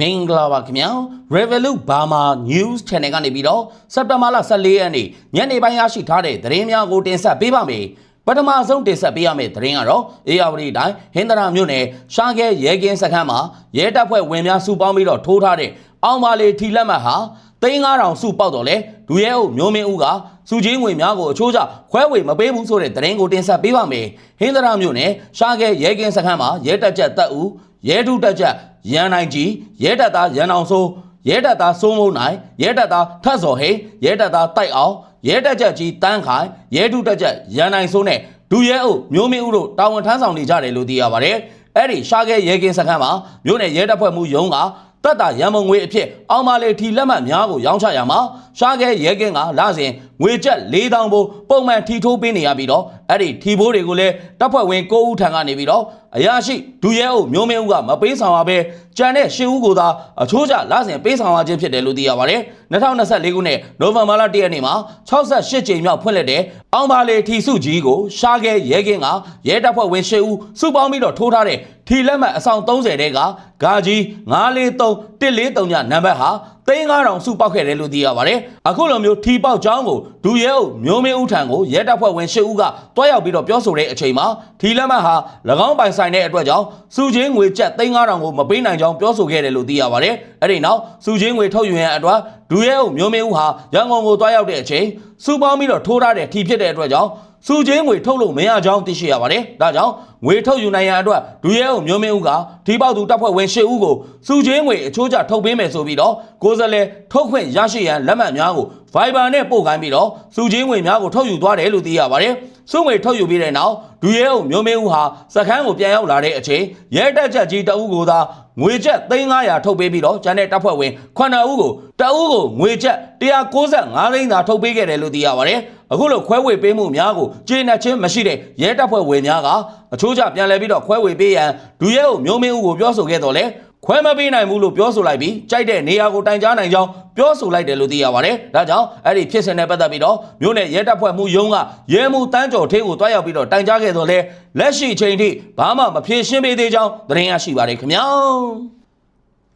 မင်္ဂလာပါခင်ဗျာ Revolut Burma News Channel ကနေပြီးတော့စက်တင်ဘာလ14ရက်နေ့ညနေပိုင်းရရှိထားတဲ့သတင်းများကိုတင်ဆက်ပေးပါမယ်ပထမဆုံးတင်ဆက်ပေးရမယ့်သတင်းကတော့အေယာဝတီတိုင်းဟင်္ဒရာမြို့နယ်ရှားခဲရဲကင်းစခန်းမှာရဲတပ်ဖွဲ့ဝင်များစုပေါင်းပြီးတော့ထိုးထားတဲ့အောင်ပါလေထီလက်မှတ်ဟာသိန်း9000စုပေါက်တော့လဲဒူရဲအုပ်မျိုးမင်းဦးကစုချင်းငွေများကိုအချိုးကျခွဲဝေမပေးဘူးဆိုတဲ့သတင်းကိုတင်ဆက်ပေးပါမယ်ဟင်္ဒရာမြို့နယ်ရှားခဲရဲကင်းစခန်းမှာရဲတပ်ချက်တပ်ဦးရဲထုတက်ချက် ရန်နိုင်ကြီးရဲတပ်သားရန်အောင်စိုးရဲတပ်သားစိုးမိုးနိုင်ရဲတပ်သားထတ်စော်ဟိန်းရဲတပ်သားတိုက်အောင်ရဲတပ်ချက်ကြီးတန်းခိုင်ရဲထုတက်ချက်ရန်နိုင်စိုးနဲ့ဒူရဲအုပ်မျိုးမင်းဦးတို့တာဝန်ထမ်းဆောင်နေကြတယ်လို့သိရပါတယ်အဲ့ဒီရှားခဲရဲကင်းစခန်းမှာမြို့နယ်ရဲတပ်ဖွဲ့မှုရုံးကတက်တာရန်မုံငွေအဖြစ်အောင်မာလေထီလက်မှတ်များကိုရောင်းချရမှာရှားခဲရဲကင်းကလာစဉ်ငွေကျပ်၄000ဘိုးပုံမှန်ထီထိုးပေးနေရပြီးတော့ အဲ့ဒီထီဘိုးတွေကိုလည်းတပ်ဖွဲ့ဝင်၉ဦးထံကနေပြီးတော့အရာရှိဒူရဲအုပ်မျိုးမင်းဦးကမပေးဆောင်ရဘဲကြံတဲ့ရှစ်ဦးကိုသာအချိုးကျလာစဉ်ပေးဆောင်ရခြင်းဖြစ်တယ်လို့သိရပါတယ်2024ခုနှစ်နိုဝင်ဘာလ1ရက်နေ့မှာ68ကြိမ်မြောက်ဖွင့်လှစ်တဲ့အောင်ပါလေထီစုကြီးကိုရှားခဲရဲကင်းကရဲတပ်ဖွဲ့ဝင်၈ဦးစုပေါင်းပြီးတော့ထိုးထားတဲ့ထီလက်မှတ်အဆောင်30တဲကဂါကြီး943 143ညနံပါတ်ဟာသိန်း9000စုပေါက်ခဲ့တယ်လို့သိရပါတယ်အခုလိုမျိုးထီပေါက်ချောင်းကိုဒူရဲအုပ်မျိုးမင်းဦးထံကိုရဲတပ်ဖွဲ့ဝင်၈ဦးကတွားရောက်ပြီးတော့ပြောဆိုတဲ့အချိန်မှာထီလက်မှတ်ဟာ၎င်းပိုင်ဆိုင်တဲ့အတွက်ကြောင့်စုချင်းငွေကျပ်သိန်း9000ကိုမပေးနိုင်ကြောင်းပြောဆိုခဲ့တယ်လို့သိရပါတယ်အဲ့ဒီနောက်စုချင်းငွေထုတ်ယူရန်အတွက်ဒူရဲအုပ်မျိုးမင်းဦးဟာရန်ကုန်ကိုတွားရောက်တဲ့အချိန်စုပေါင်းပြီးတော့ထိုးထားတဲ့ထီဖြစ်တဲ့အတွက်ကြောင့် စုချင်းငွေထုတ်လို့မရကြောင်းသိရှိရပါတယ်ဒါကြောင့်ငွေထုတ်ယူနိုင်ရန်အတွက်ဒူရဲအုပ်မျိုးမင်းဦးကဒီပေါက်သူတပ်ဖွဲ့ဝင်၈ဦးကိုစုချင်းငွေအချိုးကျထုတ်ပေးမယ်ဆိုပြီးတော့ကိုယ်စားလှယ်ထုတ်ခွင့်ရရှိရန်လက်မှတ်များကို Viber နဲ့ပို့ခိုင်းပြီးတော့စုချင်းငွေများကိုထုတ်ယူသွားတယ်လို့သိရပါတယ်စုငွေထုတ်ယူပြီးတဲ့နောက်ဒူရဲအုပ်မျိုးမင်းဦးဟာစခန်းကိုပြန်ရောက်လာတဲ့အချိန်ရဲတပ်ချက်ကြီးတအုပ်ကိုသာငွေကျပ်3900ထုတ်ပေးပြီးတော့ကျန်တဲ့တပ်ဖွဲ့ဝင်9ဦးကိုတအုပ်ကိုငွေကျပ်195သိန်းသာထုတ်ပေးခဲ့တယ်လို့သိရပါတယ် အခုလိုခွဲဝေပေးမှုများကိုကျေနပ်ခြင်းမရှိတဲ့ရဲတပ်ဖွဲ့ဝင်များကအချိုးကျပြန်လဲပြီးတော့ခွဲဝေပေးရန်ဒူရဲအုပ်မျိုးမင်းဦးကိုပြောဆိုခဲ့တော့လေခွဲမပေးနိုင်ဘူးလို့ပြောဆိုလိုက်ပြီးကြိုက်တဲ့နေရာကိုတိုင်ကြားနိုင်ကြောင်းပြောဆိုလိုက်တယ်လို့သိရပါတယ်။ဒါကြောင့်အဲ့ဒီဖြစ်စဉ်နဲ့ပတ်သက်ပြီးတော့မြို့နယ်ရဲတပ်ဖွဲ့မှုရုံးကရဲမှုတန်းကျော်ထေးကိုတွားရောက်ပြီးတော့တိုင်ကြားခဲ့တော့လေလက်ရှိအချိန်ထိဘာမှမဖြေရှင်းပေးသေးကြောင်းသတင်းရရှိပါတယ်ခင်ဗျာ။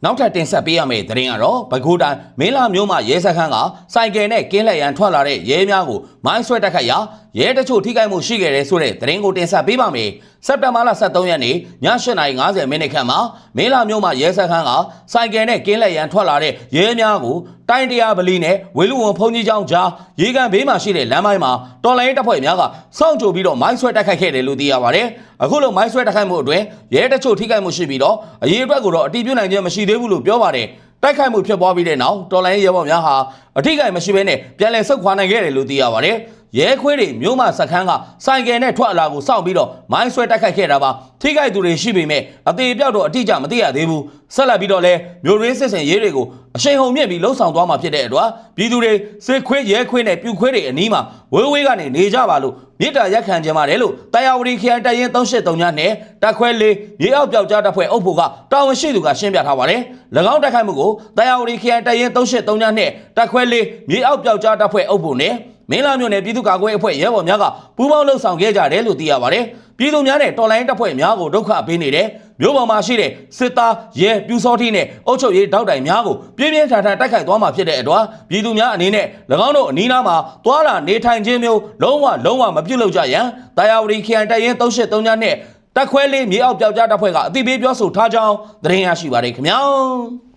နောက်ထပ်တင်ဆက်ပေးရမယ့်သတင်းကတော့ပဲခူးတိုင်းမင်းလာမြို့မှာရဲစခန်းကစိုက်ကယ်နဲ့ကင်းလက်ရန်ထွက်လာတဲ့ရဲများကိုမိုင်းဆွဲတက်ခတ်ရာရဲတချို့ထိခိုက်မှုရှိခဲ့တယ်ဆိုတဲ့သတင်းကိုတင်ဆက်ပေးပါမယ်။စက်တင်ဘာလ23ရက်နေ့ည8:50မိနစ်ခန့်မှာမင်းလာမြို့မှာရဲစခန်းကစိုက်ကယ်နဲ့ကင်းလက်ရန်ထွက်လာတဲ့ရဲများကို တိုင်းတရားဗလီနဲ့ဝေလူဝန်ဖုန်ကြီးကျောင်းကြားရေကန်ဘေးမှာရှိတဲ့လမ်းပိုင်းမှာတော်လိုင်းတပ်ဖွဲ့များကစောင့်ကြိုပြီးတော့မိုင်းဆွဲတက်ခတ်ခဲ့တယ်လို့သိရပါတယ်။အခုလိုမိုင်းဆွဲတက်ခတ်မှုအတွင်းရဲတချို့ထိခိုက်မှုရှိပြီးတော့အရေးအတွက်ကိုတော့အတိပြုနိုင်ခြင်းမရှိသေးဘူးလို့ပြောပါတယ်။တိုက်ခိုက်မှုဖြစ်ပွားပြီးတဲ့နောက်တော်လိုင်းရဲဘော်များဟာအထိကိမရှိဘဲနဲ့ပြန်လည်ဆုတ်ခွာနိုင်ခဲ့တယ်လို့သိရပါတယ်။ရဲခွေးတွေမြို့မှာစခန်းကစိုင်ကယ်နဲ့ထွက်လာကိုစောင့်ပြီးတော့မိုင်းဆွဲတိုက်ခိုက်ခဲ့တာပါထိခိုက်သူတွေရှိပေမဲ့အသေးပြောက်တော့အတိအကျမသိရသေးဘူးဆက်လက်ပြီးတော့လဲမြို့ရင်းစစ်စင်ရေးတွေကိုအရှိန်ဟုန်မြင့်ပြီးလှုပ်ဆောင်သွားမှာဖြစ်တဲ့အတွက်ပြည်သူတွေစစ်ခွေးရဲခွေးနဲ့ပြူခွေးတွေအနီးမှာဝေးဝေးကနေနေကြပါလို့မြေတားရက်ခံကြပါတယ်လို့တရားဝတီခရိုင်တရင်383ညနဲ့တက်ခွဲလေးမြေအောက်ပြောက်ကြားတပ်ဖွဲ့အုပ်ဖို့ကတာဝန်ရှိသူကရှင်းပြထားပါတယ်၎င်းတိုက်ခိုက်မှုကိုတရားဝတီခရိုင်တရင်383ညနဲ့တက်ခွဲလေးမြေအောက်ပြောက်ကြားတပ်ဖွဲ့အုပ်ဖို့နဲ့ မင်းလာမြို့နယ်ပြည်သူ့ကာကွယ်အဖွဲ့ရဲဘော်များကပူးပေါင်းလှုပ်ဆောင်ခဲ့ကြတယ်လို့သိရပါတယ်။ပြည်သူများနဲ့တော်လိုင်းတပ်ဖွဲ့များကိုဒုက္ခပေးနေတဲ့မြို့ပေါ်မှာရှိတဲ့စစ်သားရဲပြူစောတိနဲ့အုပ်ချုပ်ရေးတောက်တိုင်များကိုပြင်းပြင်းထန်ထန်တိုက်ခိုက်သွားမှာဖြစ်တဲ့အတွက်ပြည်သူများအနေနဲ့၎င်းတို့အနီးနားမှာသွာလာနေထိုင်ခြင်းမျိုးလုံးဝလုံးဝမပြုတ်လို့ကြရန်တာယာဝတီခရိုင်တရင်383ညနဲ့တက်ခွဲလေးမြေအောက်ပြောက်ကြားတပ်ဖွဲ့ကအသိပေးပြောဆိုထားကြောင်းသတင်းရရှိပါတယ်ခင်ဗျာ။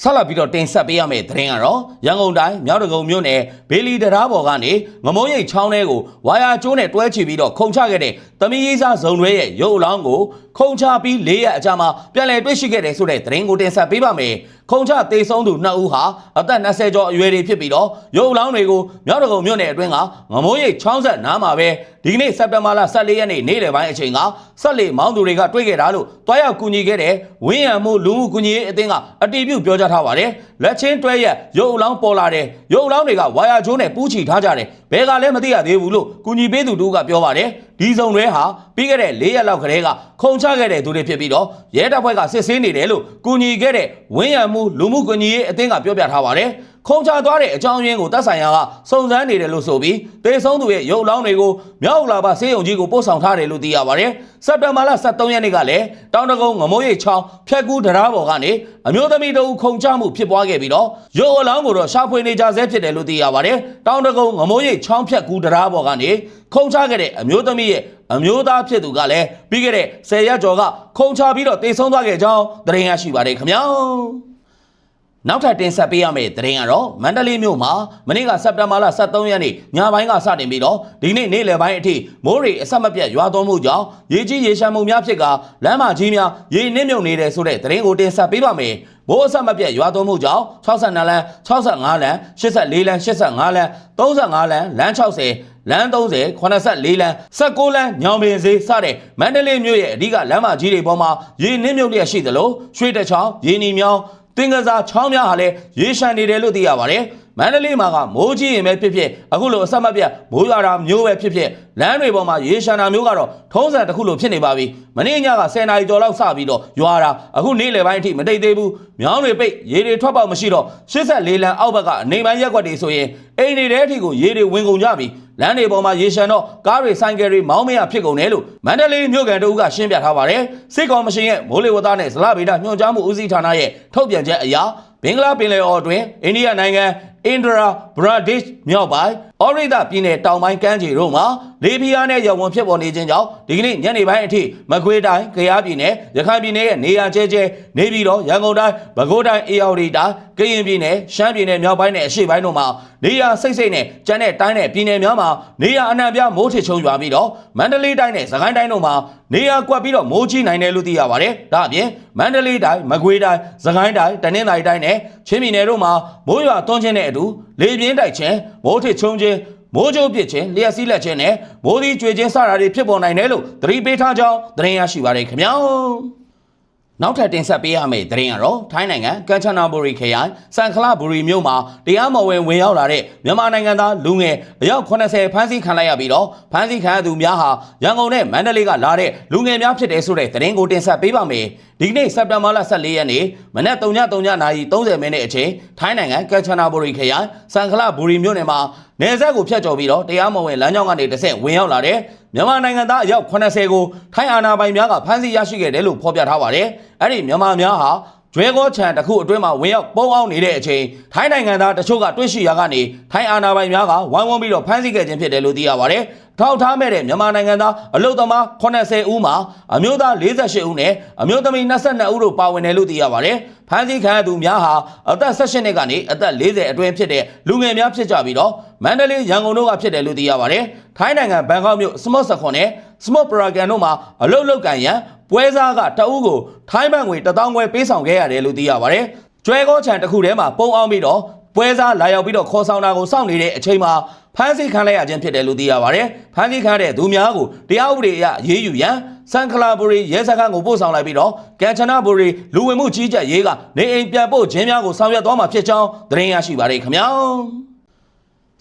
ဆက်လက်ပြီးတော့တင်ဆက်ပေးရမယ့်သတင်းကတော့ရန်ကုန်တိုင်းမြောက်တကုံမြို့နယ်ဘေလီတရာဘော်ကနေငမုံရိပ်ချောင်းထဲကိုဝါယာကျိုးနဲ့တွဲချပြီးတော့ခုံချခဲ့တဲ့သမီးရေးစားဇုံတွေရဲ့ရုပ်အလောင်းကိုခုံချပြီး၄ရက်အကြာမှာပြန်လည်တွေ့ရှိခဲ့တယ်ဆိုတဲ့သတင်းကိုတင်ဆက်ပေးပါမယ်ခုံချတေဆုံးသူနှစ်ဦးဟာအသက်20ကျော်အရွယ်တွေဖြစ်ပြီးတော့ရုပ်အလောင်းတွေကိုမြောက်တကုံမြို့နယ်အတွင်းကငမုံရိပ်ချောင်းဆက်နားမှာပဲဒီကနေ့စက်တင်ဘာလ14ရက်နေ့နေ့လယ်ပိုင်းအချိန်ကဆက်လေမောင်းသူတွေကတွေ့ခဲ့တာလို့တွားရောက်ကူညီခဲ့တဲ့ဝင်းရံမှုလူမှုကူညီရေးအသင်းကအတီးပြုတ်ပြောကြားထားပါတယ်လက်ချင်းတွဲရက်ရုပ်အလောင်းပေါ်လာတယ်ရုပ်အလောင်းတွေကဝါယာကျိုးနဲ့ပူးချီထားကြတယ်ဘယ်ကလည်းမသိရသေးဘူးလို့ကူညီပေးသူတို့ကပြောပါတယ်ဒီစုံတွေဟာပြီးခဲ့တဲ့၄ရက်လောက်ကတည်းက ခုံချခဲ့တဲ့သူတွေဖြစ်ပြီးတော့ရဲတပ်ဖွဲ့ကစစ်ဆေးနေတယ်လို့ကူညီခဲ့တဲ့ဝင်းရံမှုလူမှုကူညီရေးအသင်းကပြောပြထားပါတယ်ခုံချသွားတဲ့အကြောင်းရင်းကိုတပ်ဆိုင်ရာကစုံစမ်းနေတယ်လို့ဆိုပြီးတေဆုံးသူရဲ့ရုပ်လောင်းတွေကိုမြောက်လာပါစေယုံကြီးကိုပို့ဆောင်ထားတယ်လို့သိရပါတယ်စက်တင်ဘာလ23ရက်နေ့ကလည်းတောင်တကုန်းငမိုးရိပ်ချောင်းဖြတ်ကူးတရားပေါ်ကနေအမျိုးသမီးတို့ခုံချမှုဖြစ်ပွားခဲ့ပြီးတော့ရုပ်အလောင်းကိုတော့ရှာဖွေနေကြဆဲဖြစ်တယ်လို့သိရပါတယ်တောင်တကုန်းငမိုးရိပ်ချောင်းဖြတ်ကူးတရားပေါ်ကနေခုံချခဲ့တဲ့အမျိုးသမီးရဲ့ အမျိုးသားဖြစ်သူကလည်းပြီးခဲ့တဲ့10ရက်ကျော်ကခုံချပြီးတော့တေဆုံးသွားခဲ့ကြောင်းသတင်းရရှိပါတယ်ခင်ဗျာနောက်ထပ်တင်ဆက်ပေးရမယ့်သတင်းကတော့မန္တလေးမြို့မှာမနေ့ကစက်တင်ဘာလ23ရက်နေ့ညပိုင်းကစတင်ပြီးတော့ဒီနေ့နေ့လယ်ပိုင်းအထိမိုးရေအဆက်မပြတ်ရွာသွန်းမှုကြောင့်ရေကြီးရေရှမ်းမှုများဖြစ်ကလမ်းမကြီးများရေနစ်မြုပ်နေတယ်ဆိုတဲ့သတင်းကိုတင်ဆက်ပေးပါမယ်။ဘိုးအဆက်မပြတ်ရွာသွန်းမှုကြောင့်62လမ်း65လမ်း84လမ်း85လမ်း35လမ်းလမ်း60 လမ်း30 84လမ်း16လမ်းညောင်ပင်ဈေးစတဲ့မန္တလေးမြို့ရဲ့အဓိကလမ်းမကြီးတွေပေါ်မှာရေနစ်မြုပ်လျက်ရှိသလိုရွှေတချောင်းရေနီမြောင်းတင်ကစားချောင်းများဟာလည်းရေရှမ်းနေတယ်လို့သိရပါတယ်။မန္တလေးမှာကမိုးကြီးရင်ပဲဖြစ်ဖြစ်အခုလိုအဆက်မပြတ်မိုးရွာတာမျိုးပဲဖြစ်ဖြစ်လမ်းတွေပေါ်မှာရေရှမ်းတာမျိုးကတော့ထုံးစံတစ်ခုလိုဖြစ်နေပါပြီ။မနေ့ညက10နာရီကျော်လောက်စပြီးတော့ရွာတာအခုနေ့လယ်ပိုင်းအထိမတိတ်သေးဘူး။မြောင်းတွေပိတ်ရေတွေထွက်ပေါက်မရှိတော့84လမ်းအောက်ဘက်ကအနေပိုင်းရက်ွက်တွေဆိုရင်အိမ်တွေထဲအထိကိုရေတွေဝင်ကုန်ကြပြီ။ လမ်းတွေပေါ်မှာရေရှမ်းတော့ကားတွေဆိုင်ကယ်တွေမောင်းမရဖြစ်ကုန်တယ်လို့မန္တလေးမြို့ကန်တို့ကရှင်းပြထားပါတယ်။စစ်ကောင်မရှင်ရဲ့မိုးလေဝသနဲ့ဇလဗေဒညွှန်ကြားမှုဦးစီးဌာနရဲ့ထုတ်ပြန်ချက်အရဘင်္ဂလားပင်လယ်အော်တွင်အိန္ဒိယနိုင်ငံ အင်ဒရာဘရာဒစ်မြောက်ပိုင်းအော်ရိဒပြည်နယ်တောင်ပိုင်းကမ်းခြေတို့မှာလေပြင်းအားနဲ့ရောင်ဝင်ဖြစ်ပေါ်နေခြင်းကြောင့်ဒီကနေ့ညနေပိုင်းအထိမကွေးတိုင်း၊ကယားပြည်နယ်၊ရခိုင်ပြည်နယ်ရဲ့နေရာကျဲကျဲနေပြီးတော့ရန်ကုန်တိုင်း၊ပဲခူးတိုင်း၊အေရဝတီတိုင်း၊ကရင်ပြည်နယ်၊ရှမ်းပြည်နယ်မြောက်ပိုင်းနဲ့အရှေ့ပိုင်းတို့မှာနေရာစိတ်စိတ်နဲ့ကျန်တဲ့တိုင်းနဲ့ပြည်နယ်များမှာနေရာအနှံ့ပြားမိုးထစ်ချုံရွာပြီးတော့မန္တလေးတိုင်းနဲ့စကိုင်းတိုင်းတို့မှာနေရာကွက်ပြီးတော့မိုးကြီးနိုင်တယ်လို့သိရပါတယ်။ဒါအပြင်မန္တလေးတိုင်း၊မကွေးတိုင်း၊စကိုင်းတိုင်း၊တနင်္သာရီတိုင်းနဲ့ချင်းပြည်နယ်တို့မှာမိုးရွာသွန်းခြင်းနဲ့အတူလေပြင်းတိုက်ခြင်းမိုးထစ်ချုံခြင်းမိုးကြိုးပစ်ခြင်းလျှက်စီးလက်ခြင်းနဲ့မိုးသီးကြွေခြင်းစတာတွေဖြစ်ပေါ်နိုင်တယ်လို့သတိပေးထားကြောင်းသတင်းရရှိပါရခင်ဗျာ နောက်ထပ်တင်ဆက်ပေးရမယ့်သတင်းကတော့ထိုင်းနိုင်ငံကမ်ချနာဘူရီခရိုင်စန်ခလာဘူရီမြို့မှာတရားမဝင်ဝင်ရောက်လာတဲ့မြန်မာနိုင်ငံသားလူငယ်အယောက်80ဖမ်းဆီးခံလိုက်ရပြီးတော့ဖမ်းဆီးခံရသူများဟာရန်ကုန်နဲ့မန္တလေးကလာတဲ့လူငယ်များဖြစ်တယ်ဆိုတဲ့သတင်းကိုတင်ဆက်ပေးပါမယ်ဒီကနေ့စက်တင်ဘာလ14ရက်နေ့မနက်3:30နာရီ30မိနစ်အချိန်ထိုင်းနိုင်ငံကမ်ချနာဘူရီခရိုင်စန်ခလာဘူရီမြို့နယ်မှာ နေဆက်ကိုဖျက်ကျော်ပြီးတော့တရားမဝင်လမ်းကြောင်းကနေတစ်ဆက်ဝင်ရောက်လာတဲ့မြန်မာနိုင်ငံသားအယောက်80ကိုထိုင်းအာဏာပိုင်များကဖမ်းဆီးရရှိခဲ့တယ်လို့ဖော်ပြထားပါတယ်။အဲ့ဒီမြန်မာများဟာ ကျွဲကောချံတစ်ခုအတွင်းမှာဝင်ရောက်ပုံအောင်နေတဲ့အချိန်ထိုင်းနိုင်ငံသားတချို့ကတွေ့ရှိရာကနေထိုင်းအာဏာပိုင်များကဝိုင်းဝန်းပြီးတော့ဖမ်းဆီးခဲ့ခြင်းဖြစ်တယ်လို့သိရပါတယ်။ထောက်ထားမဲ့တဲ့မြန်မာနိုင်ငံသားအလုတ်သမား80ဦးမှာအမျိုးသား48ဦးနဲ့အမျိုးသမီး22ဦးတို့ပါဝင်တယ်လို့သိရပါတယ်။ဖမ်းဆီးခံရသူများဟာအသက်18နှစ်ကနေအသက်40အတွင်းဖြစ်တဲ့လူငယ်များဖြစ်ကြပြီးတော့မန္တလေးရန်ကုန်တို့ကဖြစ်တယ်လို့သိရပါတယ်။ထိုင်းနိုင်ငံဘန်ကောက်မြို့စမော့စခွန်နဲ့စမော့ပရာဂန်တို့မှာအလုတ်လုတ်ကန်ရန် ပွဲစားကတအုပ်ကိုထိုင်းဘတ်ငွေ1000ခွဲပေးဆောင်ခဲ့ရတယ်လို့သိရပါတယ်။ကျွဲကောချံတစ်ခုထဲမှာပုံအောင်ပြီးတော့ပွဲစားလာရောက်ပြီးတော့ခေါ်ဆောင်တာကိုစောင့်နေတဲ့အချိန်မှာဖမ်းဆီးခံလိုက်ရခြင်းဖြစ်တယ်လို့သိရပါတယ်။ဖမ်းဆီးခံတဲ့သူများကိုတရားဥပဒေအရရေးယူရန်စန်ခလာဘူရီရဲစခန်းကိုပို့ဆောင်လိုက်ပြီးတော့ကန်ချနာဘူရီလူဝင်မှုကြီးကြပ်ရေးကနေအိမ်ပြန်ပို့ခြင်းများကိုဆောင်ရွက်သွားမှာဖြစ်ကြောင်းသတင်းရရှိပါတယ်ခင်ဗျာ။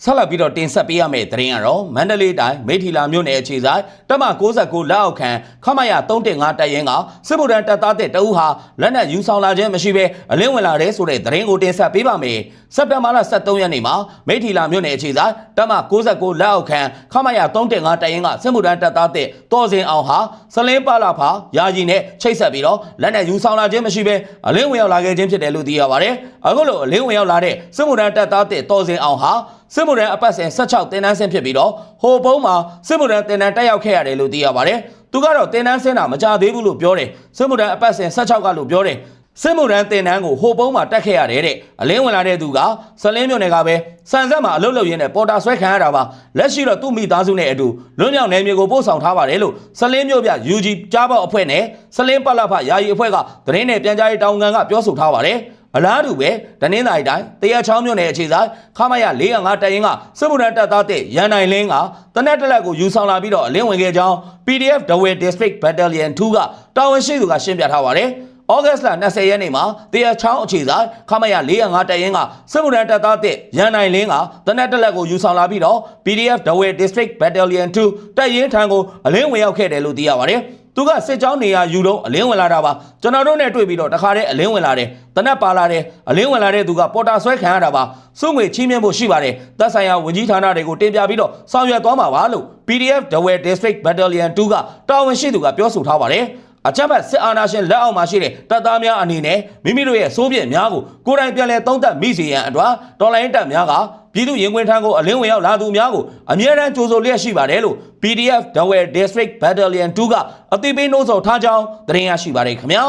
ဆက်လက်ပြီးတော့တင်ဆက်ပေးရမယ့်သတင်းကတော့မန္တလေးတိုင်းမိထီလာမြို့နယ်အခြေဆိုင်တပ်မ69လက်အောက်ခံခမရ315တပ်ရင်းကစစ်ဗိုလ်တန်းတပ်သားတဲ့တအူးဟာလက်နက်ယူဆောင်လာခြင်းမရှိဘဲအလင်းဝင်လာတဲ့ဆိုတဲ့သတင်းကိုတင်ဆက်ပေးပါမယ်။စက်တင်ဘာလ23ရက်နေ့မှာမိထီလာမြို့နယ်အခြေဆိုင်တပ်မ69လက်အောက်ခံခမရ315တပ်ရင်းကစစ်ဗိုလ်တန်းတပ်သားတဲ့တော်စင်အောင်ဟာစလင်းပါလာဖာယာကြီးနဲ့ချိတ်ဆက်ပြီးတော့လက်နက်ယူဆောင်လာခြင်းမရှိဘဲအလင်းဝင်ရောက်လာခဲ့ခြင်းဖြစ်တယ်လို့သိရပါတယ်။အခုလိုအလင်းဝင်ရောက်လာတဲ့စစ်ဗိုလ်တန်းတပ်သားတဲ့တော်စင်အောင်ဟာ စစ်မှုထမ်းအပတ်စဉ်16တင်တန်းဆင်းဖြစ်ပြီးတော့ဟိုပုံးမှာစစ်မှုထမ်းတင်တန်းတက်ရောက်ခဲ့ရတယ်လို့သိရပါတယ်။သူကတော့တင်တန်းဆင်းတာမကြသေးဘူးလို့ပြောတယ်။စစ်မှုထမ်းအပတ်စဉ်16ကလို့ပြောတယ်။စစ်မှုထမ်းတင်တန်းကိုဟိုပုံးမှာတက်ခဲ့ရတယ်တဲ့အလင်းဝင်လာတဲ့သူကစလင်းမြို့နယ်ကပဲစံဆက်မှာအလုပ်လုပ်ရင်းနဲ့ပေါ်တာဆွဲခံရတာပါလက်ရှိတော့သူ့မိသားစုနဲ့အတူလွတ်မြောက်နယ်မြေကိုပို့ဆောင်ထားပါတယ်လို့စလင်းမြို့ပြ UG ကြားပေါက်အဖွဲ့နဲ့စလင်းပလဖယာယီအဖွဲ့ကသတင်းနဲ့ပြန်ကြားရေးတာဝန်ခံကပြောဆိုထားပါတယ် အလားတူပဲတနင်္သာရီတိုင်းတရချောင်းမြို့နယ်အခြေဆိုင်ခမရ405တပ်ရင်းကစစ်မှုထမ်းတပ်သားတဲ့ရန်နိုင်လင်းကတနက်တလက်ကိုယူဆောင်လာပြီးတော့အလင်းဝင်ခဲ့ကြောင်း PDF Dawei District Battalion 2ကတာဝန်ရှိသူကရှင်းပြထားပါတယ်။ဩဂတ်စ်လ20ရက်နေ့မှာတရချောင်းအခြေဆိုင်ခမရ405တပ်ရင်းကစစ်မှုထမ်းတပ်သားတဲ့ရန်နိုင်လင်းကတနက်တလက်ကိုယူဆောင်လာပြီးတော့ PDF Dawei District Battalion 2တပ်ရင်းထံကိုအလင်းဝင်ရောက်ခဲ့တယ်လို့သိရပါတယ်။ သူကစစ်ကြောင်းနေရာယူတော့အလင်းဝင်လာတာပါကျွန်တော်တို့နဲ့တွေ့ပြီးတော့တခါတည်းအလင်းဝင်လာတယ်တနက်ပါလာတယ်အလင်းဝင်လာတဲ့သူကပေါ်တာဆွဲခံရတာပါစုငွေချင်းမြင့်ဖို့ရှိပါတယ်သက်ဆိုင်ရာဝန်ကြီးဌာနတွေကိုတင်ပြပြီးတော့ဆောင်ရွက်သွားမှာပါလို့ PDF Dawei District Battalion 2ကတာဝန်ရှိသူကပြောဆိုထားပါတယ်အချက်မဲ့စစ်အာဏာရှင်လက်အောက်မှာရှိတဲ့တပ်သားများအနေနဲ့မိမိတို့ရဲ့စိုးပြည့်များကိုကိုယ်တိုင်ပြန်လည်သုံးသပ်မိစေရန်အတွက်တော်လိုင်းတပ်များက ပြည်သူရင်ခွင်ထမ်းကိုအလင်းဝင်ရောက်လာသူများကိုအမြဲတမ်းကြိုးဆိုလျက်ရှိပါတယ်လို့ PDF Dawei District Battalion 2ကအသိပေးနှိုးဆော်ထားကြောင်းသတင်းရရှိပါတယ်ခင်ဗျာ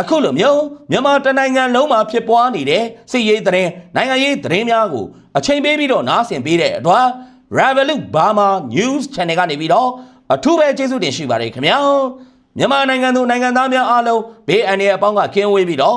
အခုလိုမျိုးမြန်မာတနိုင်ငံလုံးမှာဖြစ်ပွားနေတဲ့စစ်ရေးသတင်းနိုင်ငံရေးသတင်းများကိုအချိန်ပေးပြီးတော့နားဆင်ပေးတဲ့အတွက် Revolut Burma News Channel ကနေပြီးတော့အထူးပဲကျေးဇူးတင်ရှိပါတယ်ခင်ဗျာမြန်မာနိုင်ငံသူနိုင်ငံသားများအားလုံးဘေးအန္တရာယ်အပေါင်းကကင်းဝေးပြီးတော့